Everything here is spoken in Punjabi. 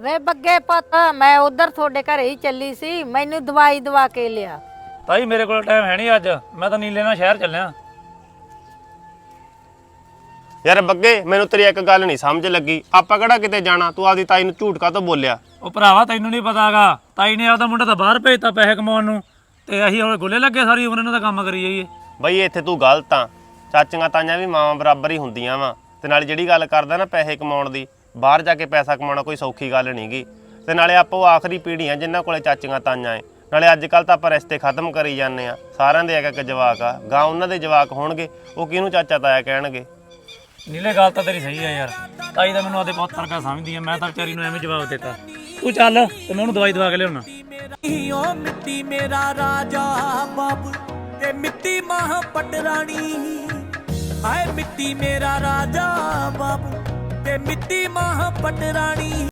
ਵੇ ਬੱਗੇ ਪੁੱਤ ਮੈਂ ਉਧਰ ਤੁਹਾਡੇ ਘਰੇ ਹੀ ਚੱਲੀ ਸੀ ਮੈਨੂੰ ਦਵਾਈ ਦਵਾ ਕੇ ਲਿਆ। ਤਾਈ ਮੇਰੇ ਕੋਲ ਟਾਈਮ ਹੈ ਨਹੀਂ ਅੱਜ। ਮੈਂ ਤਾਂ ਨੀਲੇ ਨਾਲ ਸ਼ਹਿਰ ਚੱਲਿਆ। ਯਾਰ ਬੱਗੇ ਮੈਨੂੰ ਤੇਰੀ ਇੱਕ ਗੱਲ ਨਹੀਂ ਸਮਝ ਲੱਗੀ। ਆਪਾਂ ਕਿਹੜਾ ਕਿਤੇ ਜਾਣਾ? ਤੂੰ ਆਪਦੀ ਤਾਈ ਨੂੰ ਝੂਠ ਕਾਹਤੋਂ ਬੋਲਿਆ? ਉਹ ਭਰਾਵਾ ਤੈਨੂੰ ਨਹੀਂ ਪਤਾਗਾ। ਤਾਈ ਨੇ ਆਪਦਾ ਮੁੰਡਾ ਤਾਂ ਬਾਹਰ ਭੇਜਤਾ ਪੈਸੇ ਕਮਾਉਣ ਨੂੰ। ਤੇ ਅਸੀਂ ਹੁਣ ਗੁੱਲੇ ਲੱਗੇ ਸਾਰੀ ਉਮਰ ਇਹਨਾਂ ਦਾ ਕੰਮ ਕਰੀ ਜਾਈਏ। ਬਈ ਇੱਥੇ ਤੂੰ ਗਲਤ ਆ। ਚਾਚੀਆਂ ਤਾਈਆਂ ਵੀ ਮਾਵਾਂ ਬਰਾਬਰ ਹੀ ਹੁੰਦੀਆਂ ਵਾ। ਤੇ ਨਾਲ ਜਿਹੜੀ ਗੱਲ ਕਰਦਾ ਨਾ ਪੈਸੇ ਕਮਾਉਣ ਦੀ ਬਾਹਰ ਜਾ ਕੇ ਪੈਸਾ ਕਮਾਉਣਾ ਕੋਈ ਸੌਖੀ ਗੱਲ ਨਹੀਂਗੀ ਤੇ ਨਾਲੇ ਆਪਾਂ ਉਹ ਆਖਰੀ ਪੀੜ੍ਹੀ ਆ ਜਿਨ੍ਹਾਂ ਕੋਲੇ ਚਾਚੀਆਂ ਤਾਈਆਂ ਏ। ਨਾਲੇ ਅੱਜ ਕੱਲ ਤਾਂ ਆਪਾਂ ਰਿਸ਼ਤੇ ਖਤਮ ਕਰੀ ਜਾਂਦੇ ਆ। ਸਾਰਿਆਂ ਦੇ ਇੱਕ ਇੱਕ ਜਵਾਕ ਆ। ਗਾਂ ਉਹਨਾਂ ਦੇ ਜਵਾਕ ਹੋਣਗੇ ਉਹ ਕਿਹਨੂੰ ਚਾਚਾ ਤਾਇਆ ਕਹਿਣਗੇ? ਨੀਲੇ ਗੱਲ ਤਾਂ ਤੇਰੀ ਸਹੀ ਆ ਯਾਰ। ਤਾਈ ਤਾਂ ਮੈਨੂੰ ਆਦੇ ਬਹੁਤ ਤਰਕਾ ਸਮਝਦੀ ਆ। ਮੈਂ ਤਾਂ ਵਿਚਾਰੀ ਨੂੰ ਐਵੇਂ ਜਵਾਬ ਦਿੱਤਾ। ਤੂੰ ਚੱਲ ਤੇ ਮੈਂ ਉਹਨੂੰ ਦਵਾਈ ਦਵਾ ਕੇ ਲਿਆਉਣਾ। ਓ ਮਿੱਟੀ ਮੇਰਾ ਰਾਜਾ ਬਾਬੂ ਤੇ ਮਿੱਟੀ ਮਾਹ ਪਟਰਾਣੀ ਹਾਏ ਮਿੱਟੀ ਮੇਰਾ ਰਾਜਾ ਤੇ ਮਿੱਟੀ ਮਾਹ ਪਟਰਾਣੀ